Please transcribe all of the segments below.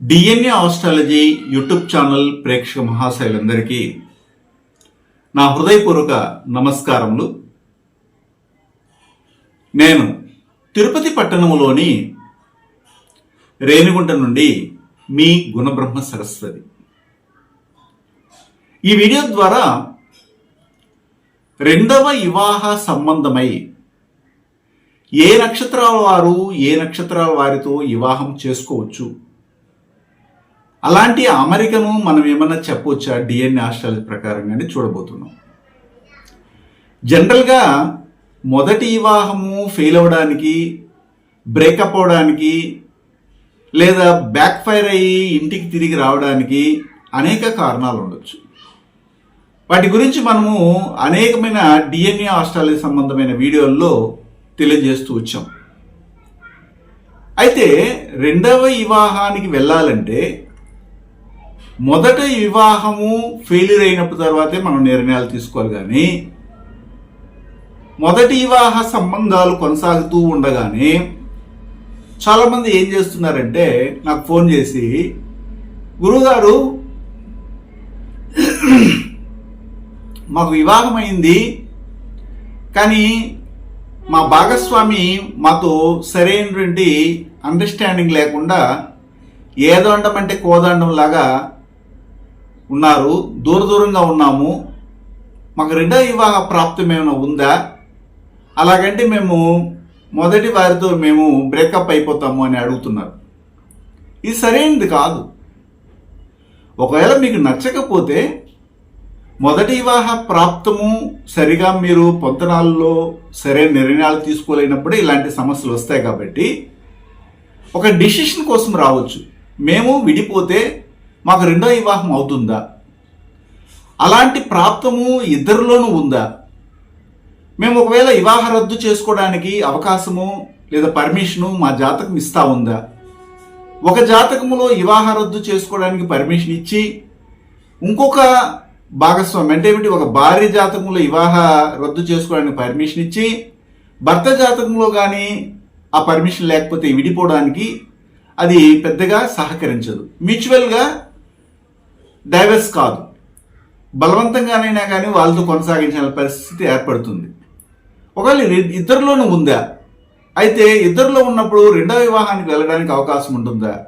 DNA astrology YouTube channel ప్రేక్షక మహాశైలందరికీ నా హృదయపూర్వక నమస్కారములు. నేను తిరుపతి పట్టణంలోని రేణిగుంట నుండి మీ గుణబ్రహ్మ సరస్వతి. ఈ వీడియో ద్వారా రెండవ వివాహ సంబంధమై ఏ నక్షత్రాల వారు ఏ నక్షత్రాల వారితో వివాహం చేసుకోవచ్చు? అలాంటి అమరికను మనం ఏమన్నా చెప్పవచ్చా డిఎన్ఏ ఆస్ట్రాలజీ ప్రకారంగానే చూడబోతున్నాం. జనరల్గా మొదటి వివాహము ఫెయిల్ అవ్వడానికి బ్రేకప్ అవడానికి లేదా బ్యాక్ ఫైర్ అయ్యి ఇంటికి తిరిగి రావడానికి అనేక కారణాలు ఉండొచ్చు. వాటి గురించి మనము అనేకమైన డిఎన్ఏ ఆస్ట్రాలజీ సంబంధమైన వీడియోల్లో తెలియజేస్తూ వచ్చాం. అయితే రెండవ వివాహానికి వెళ్ళాలంటే మొదట వివాహము ఫెయిల్యూర్ అయినప్పుడు తర్వాతే మనం నిర్ణయాలు తీసుకోవాలి కానీ మొదటి వివాహ సంబంధాలు కొనసాగుతూ ఉండగానే చాలామంది ఏం చేస్తున్నారంటే నాకు ఫోన్ చేసి గురువుగారు మాకు వివాహం అయింది కానీ మా భాగస్వామి మాతో సరైనటువంటి అండర్స్టాండింగ్ లేకుండా ఏదండం అంటే కోదండం లాగా ఉన్నారు దూర దూరంగా ఉన్నాము. మాకు రెండో వివాహ ప్రాప్తం ఏమైనా ఉందా? అలాగంటే మేము మొదటి వారితో మేము బ్రేకప్ అయిపోతాము అని అడుగుతున్నారు. ఇది సరైనది కాదు. ఒకవేళ మీకు నచ్చకపోతే మొదటి వివాహ ప్రాప్తము సరిగా మీరు పొంతనాల్లో సరైన నిర్ణయాలు తీసుకోలేనప్పుడు ఇలాంటి సమస్యలు వస్తాయి కాబట్టి ఒక డిసిషన్ కోసం రావచ్చు. మేము విడిపోతే మాకు రెండో వివాహం అవుతుందా? అలాంటి ప్రాప్తము ఇద్దరిలోనూ ఉందా? మేము ఒకవేళ వివాహ రద్దు చేసుకోవడానికి అవకాశము లేదా పర్మిషను మా జాతకం ఇస్తా ఉందా? ఒక జాతకములో వివాహ రద్దు చేసుకోవడానికి పర్మిషన్ ఇచ్చి ఇంకొక భాగస్వామి అంటే ఏమిటి? ఒక భార్య జాతకంలో వివాహ రద్దు చేసుకోవడానికి పర్మిషన్ ఇచ్చి భర్త జాతకంలో కానీ ఆ పర్మిషన్ లేకపోతే విడిపోవడానికి అది పెద్దగా సహకరించదు. మ్యూచువల్గా డైవర్స్ కాదు. బలవంతంగానైనా కానీ వాళ్ళతో కొనసాగించాల్సిన పరిస్థితి ఏర్పడుతుంది. ఒకవేళ ఇద్దరిలోనూ ఉందా? అయితే ఇద్దరిలో ఉన్నప్పుడు రెండో వివాహానికి వెళ్ళడానికి అవకాశం ఉంటుందా?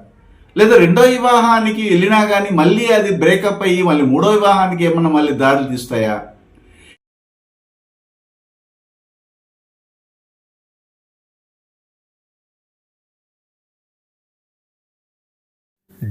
లేదా రెండో వివాహానికి వెళ్ళినా కానీ మళ్ళీ అది బ్రేకప్ అయ్యి మళ్ళీ మూడో వివాహానికి ఏమన్నా మళ్ళీ దారులు తీస్తాయా?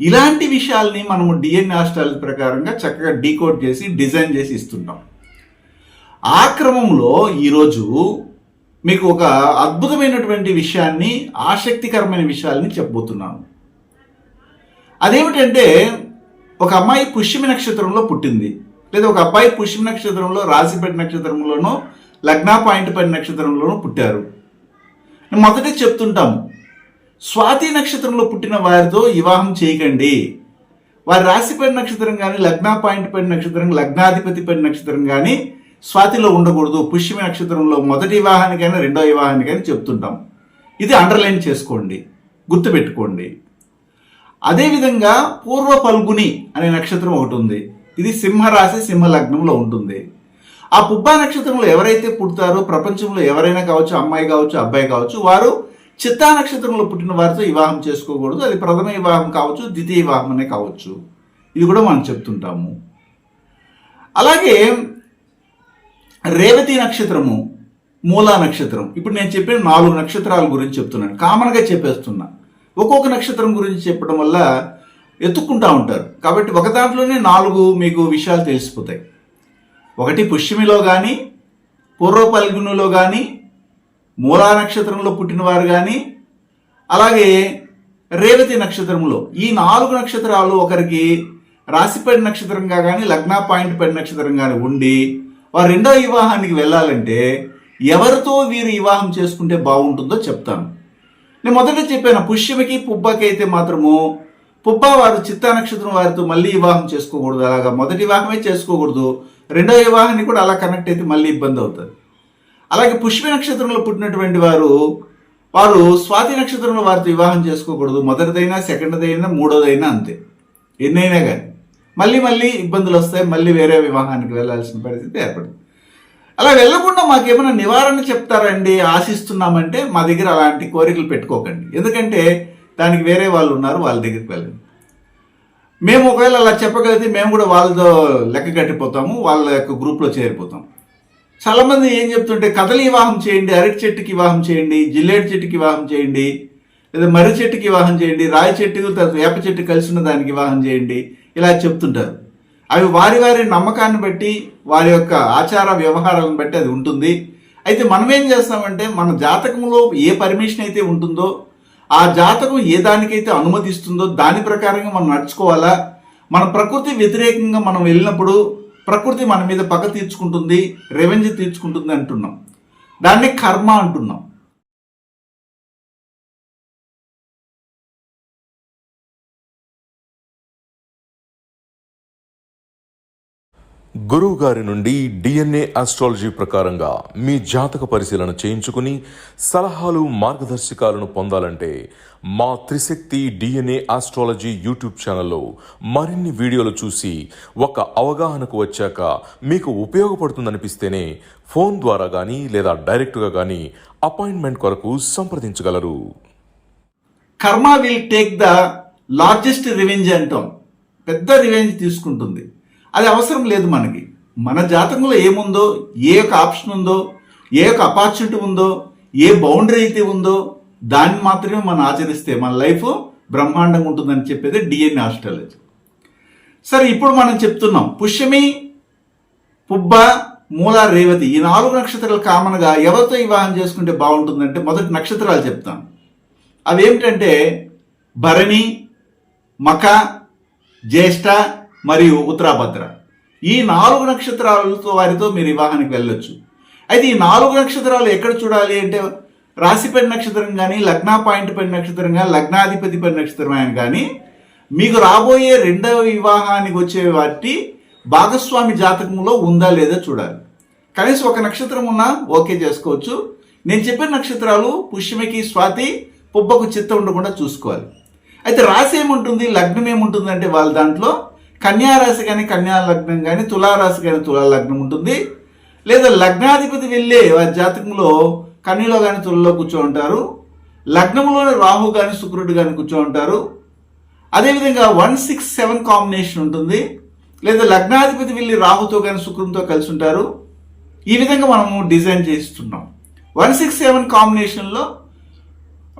ఇలాంటి విషయాల్ని మనము డిఎన్ఏ ఆస్ట్రాలజీ ప్రకారంగా చక్కగా డీకోడ్ చేసి డిజైన్ చేసి ఇస్తుంటాం. ఆ క్రమంలో ఈరోజు మీకు ఒక అద్భుతమైనటువంటి విషయాన్ని ఆసక్తికరమైన విషయాల్ని చెప్పబోతున్నాను. అదేమిటంటే ఒక అమ్మాయి పుష్యమి నక్షత్రంలో పుట్టింది. లేదా ఒక అబ్బాయి పుష్యమి నక్షత్రంలో రాశిపేట నక్షత్రంలోనో లగ్నా పాయింట్ పడి నక్షత్రంలోనూ పుట్టారు. నేను మొదటే చెప్తుంటాము స్వాతి నక్షత్రంలో పుట్టిన వారితో వివాహం చేయకండి. వారి రాశిపడి నక్షత్రం కానీ లగ్నా పాయింట్ పడిన నక్షత్రం లగ్నాధిపతి పడిన నక్షత్రం కానీ స్వాతిలో ఉండకూడదు. పుష్యమి నక్షత్రంలో మొదటి వివాహానికైనా రెండో వివాహానికైనా చెప్తుంటాం. ఇది అండర్లైన్ చేసుకోండి. గుర్తుపెట్టుకోండి. అదేవిధంగా పూర్వ పల్గుని అనే నక్షత్రం ఒకటి ఉంది. ఇది సింహరాశి సింహ లగ్నంలో ఉంటుంది. ఆ పుబ్బా నక్షత్రంలో ఎవరైతే పుడతారో ప్రపంచంలో ఎవరైనా కావచ్చు అమ్మాయి కావచ్చు అబ్బాయి కావచ్చు వారు చిత్తా నక్షత్రంలో పుట్టిన వారితో వివాహం చేసుకోకూడదు. అది ప్రథమ వివాహం కావచ్చు ద్వితీయ వివాహం అనే కావచ్చు. ఇది కూడా మనం చెప్తుంటాము. అలాగే రేవతి నక్షత్రము మూలా నక్షత్రం. ఇప్పుడు నేను చెప్పిన నాలుగు నక్షత్రాల గురించి చెప్తున్నాను. కామన్గా చెప్పేస్తున్నా. ఒక్కొక్క నక్షత్రం గురించి చెప్పడం వల్ల ఎత్తుక్కుంటా ఉంటారు. కాబట్టి ఒక దాంట్లోనే నాలుగు మీకు విషయాలు తెలిసిపోతాయి. ఒకటి పుష్యమిలో కానీ పూర్వ పల్గునిలో కానీ మూలా నక్షత్రంలో పుట్టినవారు కానీ అలాగే రేవతి నక్షత్రంలో ఈ నాలుగు నక్షత్రాలు ఒకరికి రాశిపడి నక్షత్రంగా కానీ లగ్న పాయింట్ పడి నక్షత్రం కానీ ఉండి వారు రెండో వివాహానికి వెళ్ళాలంటే ఎవరితో వీరు వివాహం చేసుకుంటే బాగుంటుందో చెప్తాను. నేను మొదట చెప్పాను పుష్యమికి పుబ్బకి అయితే మాత్రము పుబ్బ వారు చిత్తా నక్షత్రం వారితో మళ్ళీ వివాహం చేసుకోకూడదు. అలాగా మొదటి వివాహమే చేసుకోకూడదు. రెండో వివాహాన్ని కూడా అలా కనెక్ట్ అయితే మళ్ళీ ఇబ్బంది అవుతుంది. అలాగే పుష్ప నక్షత్రంలో పుట్టినటువంటి వారు వారు స్వాతి నక్షత్రంలో వారితో వివాహం చేసుకోకూడదు. మొదటిదైనా సెకండ్దైనా మూడోదైనా అంతే. ఎన్నైనా కానీ మళ్ళీ మళ్ళీ ఇబ్బందులు వస్తాయి. మళ్ళీ వేరే వివాహానికి వెళ్ళాల్సిన పరిస్థితి ఏర్పడుతుంది. అలా వెళ్ళకుండా మాకేమైనా నివారణ చెప్తారండి ఆశిస్తున్నామంటే మా దగ్గర అలాంటి కోరికలు పెట్టుకోకండి. ఎందుకంటే దానికి వేరే వాళ్ళు ఉన్నారు వాళ్ళ దగ్గరికి వెళ్ళండి. మేము ఒకవేళ అలా చెప్పగలిగితే మేము కూడా వాళ్ళతో లెక్క కట్టిపోతాము వాళ్ళ యొక్క గ్రూప్లో చేరిపోతాం. చాలామంది ఏం చెప్తుంటే కథలు వివాహం చేయండి అరటి చెట్టుకి వివాహం చేయండి జిల్లేడు చెట్టుకి వివాహం చేయండి లేదా మర్రి చెట్టుకి వివాహం చేయండి రాయి చెట్టు వేప చెట్టు కలిసి ఉన్న దానికి వివాహం చేయండి ఇలా చెప్తుంటారు. అవి వారి వారి నమ్మకాన్ని బట్టి వారి యొక్క ఆచార వ్యవహారాలను బట్టి అది ఉంటుంది. అయితే మనం ఏం చేస్తామంటే మన జాతకంలో ఏ పర్మిషన్ అయితే ఉంటుందో ఆ జాతకం ఏ దానికైతే అనుమతిస్తుందో దాని ప్రకారంగా మనం నడుచుకోవాలా? మన ప్రకృతి వ్యతిరేకంగా మనం వెళ్ళినప్పుడు ప్రకృతి మన మీద పగ తీర్చుకుంటుంది రెవెంజ్ తీర్చుకుంటుంది అంటున్నాం. దాన్ని కర్మ అంటున్నాం. గురువు గారి నుండి డిఎన్ఏ ఆస్ట్రాలజీ ప్రకారంగా మీ జాతక పరిశీలన చేయించుకుని సలహాలు మార్గదర్శకాలను పొందాలంటే మా త్రిశక్తి డిఎన్ఏ ఆస్ట్రాలజీ యూట్యూబ్ ఛానల్లో మరిన్ని వీడియోలు చూసి ఒక అవగాహనకు వచ్చాక మీకు ఉపయోగపడుతుందనిపిస్తేనే ఫోన్ ద్వారా కానీ లేదా డైరెక్ట్గా కానీ అపాయింట్మెంట్ కొరకు సంప్రదించగలరు. Karma will take the largest revenge అంటాం. పెద్ద రివెంజ్ తీసుకుంటుంది. అది అవసరం లేదు మనకి. మన జాతకంలో ఏముందో ఏ యొక్క ఆప్షన్ ఉందో ఏ యొక్క అపార్చునిటీ ఉందో ఏ బౌండరీ అయితే ఉందో దాన్ని మాత్రమే మనం ఆచరిస్తే మన లైఫ్ బ్రహ్మాండంగా ఉంటుందని చెప్పేది డిఎన్ఏ ఆస్ట్రాలజీ. సరే ఇప్పుడు మనం చెప్తున్నాం పుష్యమి పుబ్బ మూల రేవతి ఈ నాలుగు నక్షత్రాలు కామన్గా ఎవరితో వివాహం చేసుకుంటే బాగుంటుందంటే మొదటి నక్షత్రాలు చెప్తాను. అవి ఏమిటంటే భరణి మక జ్యేష్ఠ మరియు ఉత్తరాభద్ర. ఈ నాలుగు నక్షత్రాలతో వారితో మీరు వివాహానికి వెళ్ళొచ్చు. అయితే ఈ నాలుగు నక్షత్రాలు ఎక్కడ చూడాలి అంటే రాశిపడి నక్షత్రం కానీ లగ్నా పాయింట్ పడి నక్షత్రం కానీ లగ్నాధిపతి పడి నక్షత్రం ఆయన కానీ మీకు రాబోయే రెండవ వివాహానికి వచ్చే వాటి భాగస్వామి జాతకంలో ఉందా లేదా చూడాలి. కనీసం ఒక నక్షత్రం ఉన్నా ఓకే చేసుకోవచ్చు. నేను చెప్పిన నక్షత్రాలు పుష్యమికి స్వాతి పుబ్బకు చిత్తం ఉండకుండా చూసుకోవాలి. అయితే రాశి ఏముంటుంది లగ్నం ఏముంటుంది అంటే వాళ్ళ దాంట్లో కన్యారాశి కానీ కన్యా లగ్నం కానీ తులారాశి కానీ తులా లగ్నం ఉంటుంది. లేదా లగ్నాధిపతి వెళ్ళే వారి జాతకంలో కన్యలో కానీ తులలో కూర్చో ఉంటారు. లగ్నంలోనే రాహు కానీ శుక్రుడు కానీ కూర్చో ఉంటారు. అదేవిధంగా వన్ సిక్స్ సెవెన్ కాంబినేషన్ ఉంటుంది. లేదా లగ్నాధిపతి వెళ్ళి రాహుతో కానీ శుక్రునితో కలిసి ఉంటారు. ఈ విధంగా మనము డిజైన్ చేస్తున్నాం. వన్ సిక్స్ సెవెన్ కాంబినేషన్లో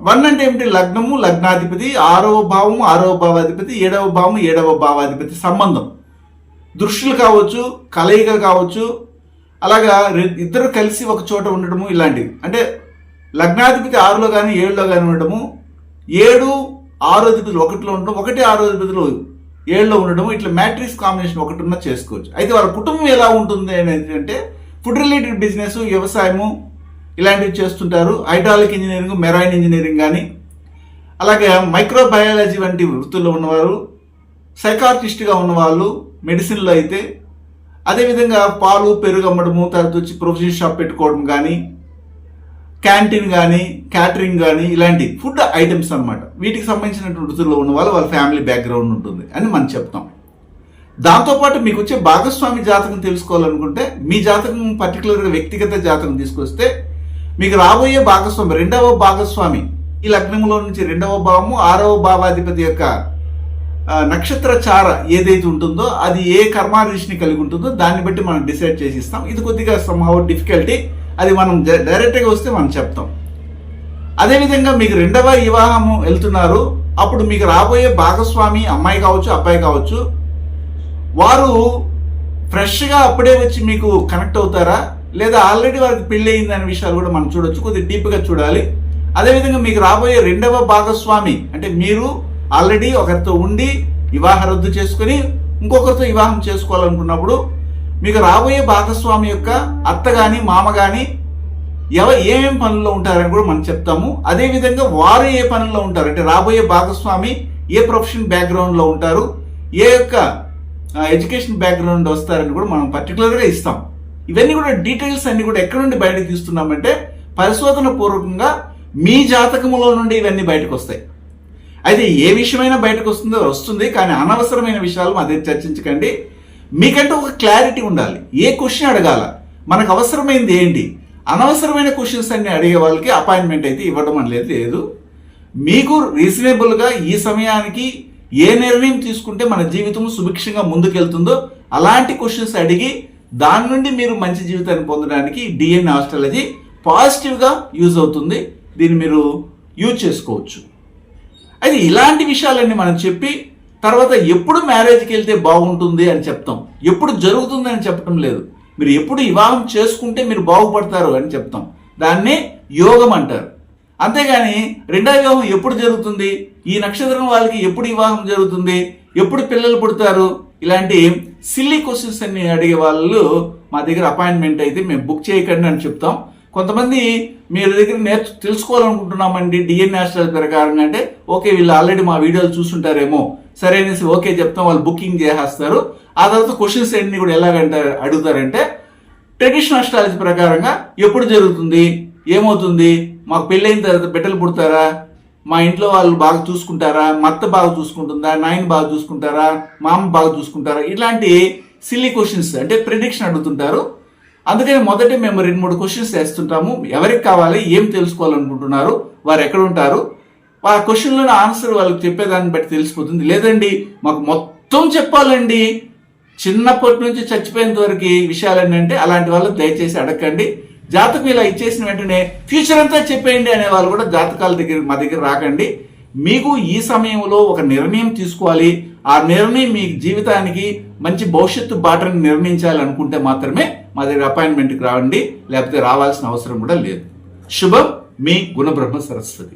వన్ అంటే ఏమిటి? లగ్నము లగ్నాధిపతి ఆరవ భావము ఆరవ భావాధిపతి ఏడవ భావము ఏడవ భావాధిపతి సంబంధం. దృష్టిలు కావచ్చు కలయిక కావచ్చు అలాగా ఇద్దరు కలిసి ఒక చోట ఉండడము ఇలాంటివి. అంటే లగ్నాధిపతి ఆరులో కానీ ఏడులో కానీ ఉండడము ఏడు ఆరో అధిపతులు ఒకటిలో ఉండడం ఒకటి ఆరో అధిపతులు ఏడులో ఉండడము ఇట్లా మ్యాట్రిక్స్ కాంబినేషన్ ఒకటి ఉన్న చేసుకోవచ్చు. అయితే వాళ్ళ కుటుంబం ఎలా ఉంటుంది అనేది అంటే ఫుడ్ రిలేటెడ్ బిజినెస్ వ్యవసాయము ఇలాంటివి చేస్తుంటారు. హైడ్రాలిక్ ఇంజనీరింగ్ మెరైన్ ఇంజనీరింగ్ కానీ అలాగే మైక్రోబయాలజీ వంటి వృత్తుల్లో ఉన్నవారు సైకార్టిస్ట్గా ఉన్నవాళ్ళు మెడిసిన్లో అయితే అదేవిధంగా పాలు పెరుగు అమ్మడము తర్వాత వచ్చి ప్రొఫెషన్ షాప్ పెట్టుకోవడం కానీ క్యాంటీన్ కానీ క్యాటరింగ్ కానీ ఇలాంటి ఫుడ్ ఐటమ్స్ అన్నమాట. వీటికి సంబంధించినటువంటి వృత్తుల్లో ఉన్న వాళ్ళు వాళ్ళ ఫ్యామిలీ బ్యాక్గ్రౌండ్ ఉంటుంది అని మనం చెప్తాం. దాంతోపాటు మీకు వచ్చే భాగస్వామి జాతకం తెలుసుకోవాలనుకుంటే మీ జాతకం పర్టికులర్గా వ్యక్తిగత జాతకం తీసుకొస్తే మీకు రాబోయే భాగస్వామి రెండవ భాగస్వామి ఈ లగ్నంలో నుంచి రెండవ భావము ఆరవ భావాధిపతి యొక్క నక్షత్ర చార ఏదైతే ఉంటుందో అది ఏ కర్మాదృష్టిని కలిగి ఉంటుందో దాన్ని బట్టి మనం డిసైడ్ చేసి ఇస్తాం ఇది కొద్దిగా సమ్హౌ డిఫికల్టీ అది మనం డైరెక్ట్గా వస్తే మనం చెప్తాం. అదేవిధంగా మీకు రెండవ వివాహము వెళ్తున్నారు అప్పుడు మీకు రాబోయే భాగస్వామి అమ్మాయి కావచ్చు అబ్బాయి కావచ్చు వారు ఫ్రెష్గా అప్పుడే వచ్చి మీకు కనెక్ట్ అవుతారా? లేదా ఆల్రెడీ వారికి పెళ్ళి అయింది అనే విషయాలు కూడా మనం చూడొచ్చు కొద్దిగా డీప్గా చూడాలి. అదేవిధంగా మీకు రాబోయే రెండవ భాగస్వామి అంటే మీరు ఆల్రెడీ ఒకరితో ఉండి వివాహ రద్దు చేసుకుని ఇంకొకరితో వివాహం చేసుకోవాలనుకున్నప్పుడు మీకు రాబోయే భాగస్వామి యొక్క అత్త కానీ మామ కానీ ఎవ ఏమేం పనుల్లో ఉంటారని కూడా మనం చెప్తాము. అదేవిధంగా వారు ఏ పనుల్లో ఉంటారు? అంటే రాబోయే భాగస్వామి ఏ ప్రొఫెషన్ బ్యాక్గ్రౌండ్లో ఉంటారు? ఏ యొక్క ఎడ్యుకేషన్ బ్యాక్గ్రౌండ్ వస్తారని కూడా మనం పర్టికులర్గా ఇస్తాం. ఇవన్నీ కూడా డీటెయిల్స్ అన్ని కూడా ఎక్కడి నుండి బయటకు తీస్తున్నామంటే పరిశోధన పూర్వకంగా మీ జాతకములో నుండి ఇవన్నీ బయటకు వస్తాయి. అయితే ఏ విషయమైనా బయటకు వస్తుందో వస్తుంది కానీ అనవసరమైన విషయాలు అదే చర్చించకండి. మీకంటే ఒక క్లారిటీ ఉండాలి. ఏ క్వశ్చన్ అడగాల? మనకు అవసరమైంది ఏంటి? అనవసరమైన క్వశ్చన్స్ అన్ని అడిగే వాళ్ళకి అపాయింట్మెంట్ అయితే ఇవ్వడం అనేది లేదు. మీకు రీజనబుల్గా ఈ సమయానికి ఏ నిర్ణయం తీసుకుంటే మన జీవితం సుభిక్షంగా ముందుకెళ్తుందో అలాంటి క్వశ్చన్స్ అడిగి దాని నుండి మీరు మంచి జీవితాన్ని పొందడానికి డిఎన్ ఆస్ట్రాలజీ పాజిటివ్గా యూజ్ అవుతుంది. దీన్ని మీరు యూజ్ చేసుకోవచ్చు. అయితే ఇలాంటి విషయాలన్నీ మనం చెప్పి తర్వాత ఎప్పుడు మ్యారేజ్కి వెళ్తే బాగుంటుంది అని చెప్తాం. ఎప్పుడు జరుగుతుంది అని చెప్పడం లేదు. మీరు ఎప్పుడు వివాహం చేసుకుంటే మీరు బాగుపడతారు అని చెప్తాం. దాన్ని యోగం అంటారు. అంతేగాని రెండో వివాహం ఎప్పుడు జరుగుతుంది? ఈ నక్షత్రం వాళ్ళకి ఎప్పుడు వివాహం జరుగుతుంది? ఎప్పుడు పిల్లలు పుడతారు? ఇలాంటి సిల్లీ క్వశ్చన్స్ అన్ని అడిగే వాళ్ళు మా దగ్గర అపాయింట్మెంట్ అయితే మేము బుక్ చేయకండి అని చెప్తాం. కొంతమంది మీరు దగ్గర నేర్చు తెలుసుకోవాలనుకుంటున్నామండి డిఎన్ నేషనల్ ప్రకారం అంటే ఓకే వీళ్ళు ఆల్రెడీ మా వీడియోలు చూస్తుంటారేమో సరే అనేసి ఓకే చెప్తాం వాళ్ళు బుకింగ్ చేసేస్తారు. ఆ తర్వాత క్వశ్చన్స్ అన్ని కూడా ఎలాగంటారు అడుగుతారంటే ట్రెడిషనల్ అస్ట్రాలజీ ప్రకారంగా ఎప్పుడు జరుగుతుంది? ఏమవుతుంది? మాకు పెళ్ళైన తర్వాత బిడ్డలు పుడతారా? మా ఇంట్లో వాళ్ళు బాగా చూసుకుంటారా? మా అత్త బాగా చూసుకుంటుందా? నాయన బాగా చూసుకుంటారా? మా అమ్మ బాగా చూసుకుంటారా? ఇలాంటి సిల్లీ క్వశ్చన్స్ అంటే ప్రిడిక్షన్ అడుగుతుంటారు. అందుకని మొదట మేము రెండు మూడు క్వశ్చన్స్ వేస్తుంటాము. ఎవరికి కావాలి ఏం తెలుసుకోవాలనుకుంటున్నారు వారు ఎక్కడ ఉంటారు? ఆ క్వశ్చన్లోని ఆన్సర్ వాళ్ళకి చెప్పేదాన్ని బట్టి తెలిసిపోతుంది. లేదండి మాకు మొత్తం చెప్పాలండి. చిన్నప్పటి నుంచి చచ్చిపోయేంత వరకు విషయాలు ఏంటంటే అలాంటి వాళ్ళు దయచేసి అడగండి జాతకం ఇలా ఇచ్చేసిన వెంటనే ఫ్యూచర్ అంతా చెప్పేయండి అనే వాళ్ళు కూడా జాతకాల దగ్గర మా దగ్గర రాకండి. మీకు ఈ సమయంలో ఒక నిర్ణయం తీసుకోవాలి. ఆ నిర్ణయం మీ జీవితానికి మంచి భవిష్యత్తు బాటను నిర్ణయించాలి అనుకుంటే మాత్రమే మా దగ్గర అపాయింట్మెంట్కి రావండి. లేకపోతే రావాల్సిన అవసరం కూడా లేదు. శుభం మీ గుణబ్రహ్మ సరస్వతి.